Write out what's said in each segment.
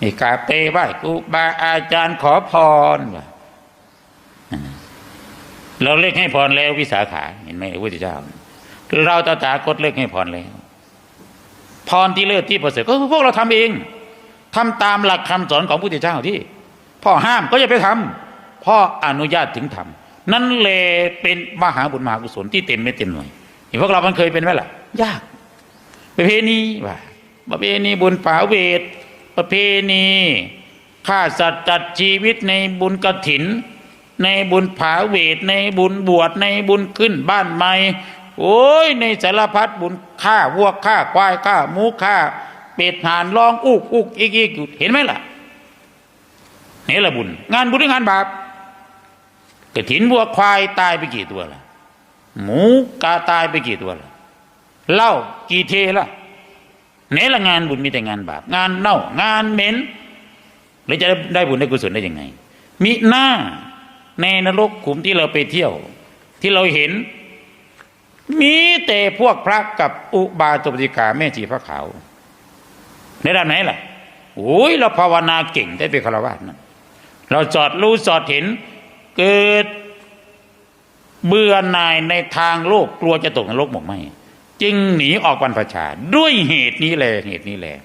มีกาบไปไหว้ครูบาอาจารย์ขอพรวะเราเลิกให้พรแล้ววิสาขาเห็นไหมพระพุทธเจ้าเราตถาคตเลิกให้พรแล้ว พรที่เลิศที่ประเสริฐก็คือพวกเราทำเองทำตามหลักคำสอนของพระพุทธเจ้าที่ พ่อห้ามก็อย่าไปทำพ่ออนุญาตถึงทำนั่นเลยเป็นมหาบุญมหากุศลที่เต็มไม่เต็มหน่วยเห็นพวกเรามันเคยเป็นไหมล่ะ ยากประเพณีว่าประเพณีบุญป่าเวท ประเพณีฆ่าสัตว์ตัดชีวิตในบุญกระถิน ในบุญผาเวท ในบุญบวชในบุญขึ้นบ้านใหม่โอ้ยในสารพัดบุญฆ่าวัวฆ่าควายฆ่าหมูฆ่า เป็ดห่านร้องอุกอุกอีกอีกเห็นไหมล่ะนี่แหละบุญ งานบุญหรืองานบาปกระถินวัวควายตายไปกี่ตัวล่ะ หมูกาตายไปกี่ตัวล่ะเหล้ากี่เทล่ะ ไหนละงานบุญมีแต่งานบาปงานเน่างานเหม็นแล้วจะได้บุญได้กุศลได้ยังไงมิหน้าในนรกขุมที่เราไปเที่ยว ที่เราเห็น มีแต่พวกพระกับอุบาสกปฏิกาแม่จีพระขาวในด้านไหนล่ะโอ้ยเราภาวนาเก่งได้เป็นฆราวาสนะเราจอดรู้จอดเห็น เกิดเบื่อหน่ายในทางโลกกลัวจะตกนรกหมกไหม จึงหนีออกบรรพชา ด้วยเหตุนี้แหละเหตุนี้แหละ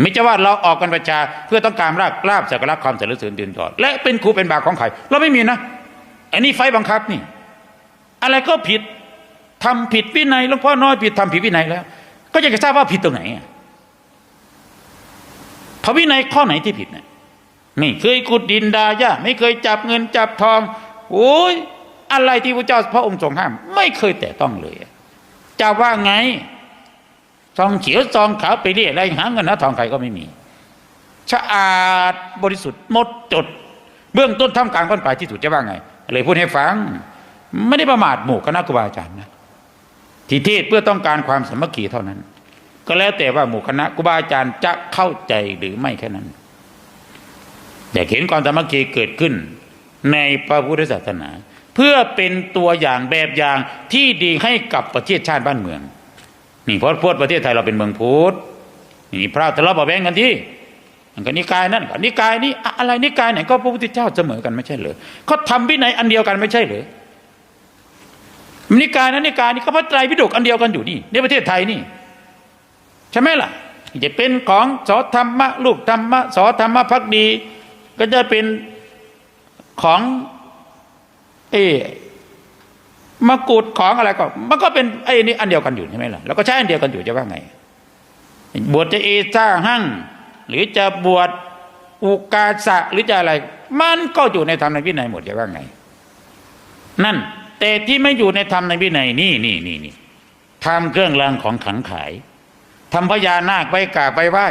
ไม่ใช่ว่าเราออกกันประชา เพื่อต้องการรากลาบสักการะความเสริญเสริญเดือนจอด และเป็นครูเป็นบาของใครเราไม่มีนะอันนี้ไฟบังคับนี่ อะไรก็ผิดทำผิดวินัยหลวงพ่อน้อยผิดทำผิดวินัยแล้ว ก็อยากจะทราบว่าผิดตรงไหนพระวินัยข้อไหนที่ผิดเนี่ยไม่เคยขุดดินดาย่าไม่เคยจับเงินจับทองโอ้ยอะไรที่พระเจ้าพระองค์ทรงห้าม ไม่เคยแตะต้องเลย จะว่าไงซองเขียวซองขาวไปเรียอะไรหาเงินหาทองใครก็ไม่มีสะอาดบริสุทธิ์หมดจด เบื้องต้นท่ามกลางต้นปลายที่สุดจะว่าไงเลยพูดให้ฟัง ไม่ได้ประมาทหมู่คณะครูบาอาจารย์นะที่เทศเพื่อต้องการความสมัคคีเท่านั้น ก็แล้วแต่ว่าหมู่คณะครูบาอาจารย์จะเข้าใจหรือไม่แค่นั้นอยากเห็นความสมัคคีเกิดขึ้นในพระพุทธศาสนา เพื่อเป็นตัวอย่างแบบอย่างที่ดีให้กับประเทศชาติบ้านเมือง นี่เพราะพวดประเทศไทยเราเป็นเมืองพุทธนี่พระทะเลาะเบาแวงกันที่มันนิกายนั่นก็นิกายนี้อะอะไรนิกายไหนก็พระพุทธเจ้าเสมอกันไม่ใช่เหรอเขาทำวินัยอันเดียวกันไม่ใช่เหรอนิกายนั้นนิกายนี้ก็พระไตรปิฎกอันเดียวกันอยู่นี่ในประเทศไทยนี่ ใช่ไหมล่ะจะเป็นของสอธรรมะ ลูกธรรมะสอธรรมะพักดี ก็จะเป็นของ เอมกุฎของอะไรก็ มันก็เป็นไอ้นี่อันเดียวกันอยู่ใช่ไหมล่ะแล้วก็ใช้อันเดียวกันอยู่จะว่าไง บวชจะเอซ่าหั่งหรือจะบวชอุกาสะหรือจะอะไร มันก็อยู่ในธรรมในวินัยหมดจะว่าไง นั่น แต่ที่ไม่อยู่ในธรรมในวินัยนี่นี่นี่นี่ทำเครื่องรางของขังขายทำพญานาคไว้กาบไปไหว้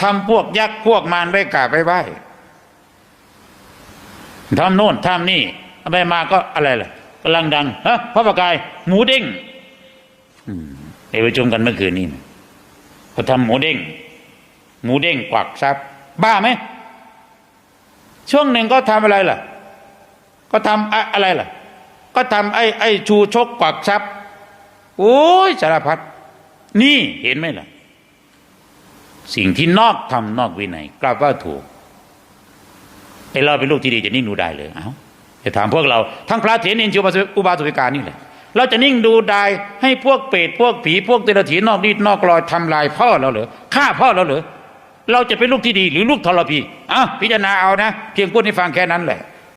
ทำพวกยักษ์พวกมารไว้กาบไปไหว้ทำโน่นทำนี่ ไปมาก็อะไรล่ะกำลังดังฮะพระประกาย หมูเด้งอืมไปประชุมกันเมื่อคืนนี้นะเขาทำหมูเด้งหมูเด้งกวักทรัพย์บ้าไหมช่วงหนึ่งก็ทำอะไรล่ะ ก็ทำอะอะไรล่ะ ก็ทำไอ้ไอ้ชูชกกวักทรัพย์โอ้ยสารพัดนี่เห็นไหมล่ะ สิ่งที่นอกทำนอกวินัยกลับว่าถูกไอ้เราเป็นลูกที่ดีจะนิ่งดูได้เลย เอ้า จะถามพวกเราทั้งพระเถรเนนชิวอุบาสุวิกานี่แหละเราจะนิ่งดูได้ให้พวกเปรตพวกผีพวกเตระถีนอกดีดนอกลอยทำลายพ่อเราเหรอฆ่าพ่อเราเหรอเราจะเป็นลูกที่ดีหรือลูกทรพีอะพิจารณาเอานะ เพียงพูดให้ฟังแค่นั้นแหละ